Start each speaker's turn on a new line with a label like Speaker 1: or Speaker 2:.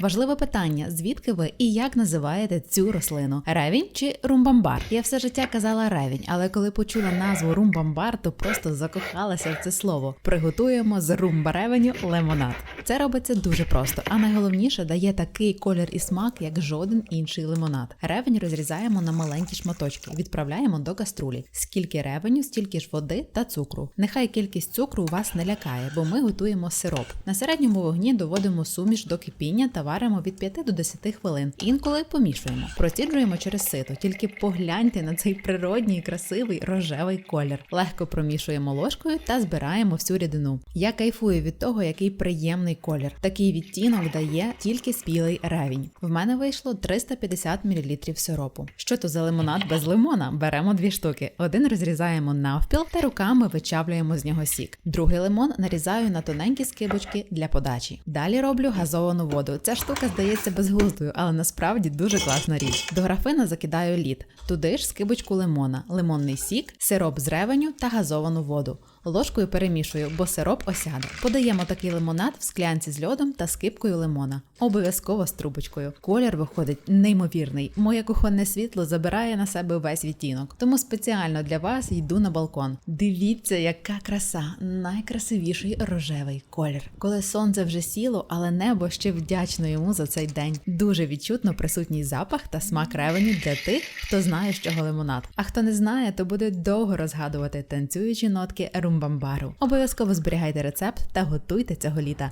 Speaker 1: Важливе питання: звідки ви і як називаєте цю рослину? Ревінь чи румбамбар? Я все життя казала ревінь, але коли почула назву румбамбар, то просто закохалася в це слово. Приготуємо з румбаревеню лимонад. Це робиться дуже просто, а найголовніше дає такий колір і смак, як жоден інший лимонад. Ревень розрізаємо на маленькі шматочки, відправляємо до каструлі. Скільки ревеню, стільки ж води та цукру. Нехай кількість цукру вас не лякає, бо ми готуємо сироп. На середньому вогні доводимо суміш до кипіння та варимо від 5 до 10 хвилин. Інколи помішуємо. Проціджуємо через сито. Тільки погляньте на цей природній, красивий рожевий колір. Легко промішуємо ложкою та збираємо всю рідину. Я кайфую від того, який приємний колір. Такий відтінок дає тільки спілий ревінь. В мене вийшло 350 мл сиропу. Що то за лимонад без лимона? Беремо дві штуки. Один розрізаємо навпіл та руками вичавлюємо з нього сік. Другий лимон нарізаю на тоненькі скибочки для подачі. Далі роблю газовану воду. Ця штука здається безглуздою, але насправді дуже класна річ. До графина закидаю лід. Туди ж скибочку лимона, лимонний сік, сироп з ревеню та газовану воду. Ложкою перемішую, бо сироп осяде. Подаємо такий лимонад в склянці з льодом та скипкою лимона. Обов'язково з трубочкою. Колір виходить неймовірний. Моє кухонне світло забирає на себе весь відтінок. Тому спеціально для вас йду на балкон. Дивіться, яка краса! Найкрасивіший рожевий колір. Коли сонце вже сіло, але небо ще вдячно йому за цей день. Дуже відчутно присутній запах та смак ревеню для тих, хто знає, з чого лимонад. А хто не знає, то буде довго розгадувати танцюючі нотки румбамбару. Обов'язково зберігайте рецепт та готуйте цього літа.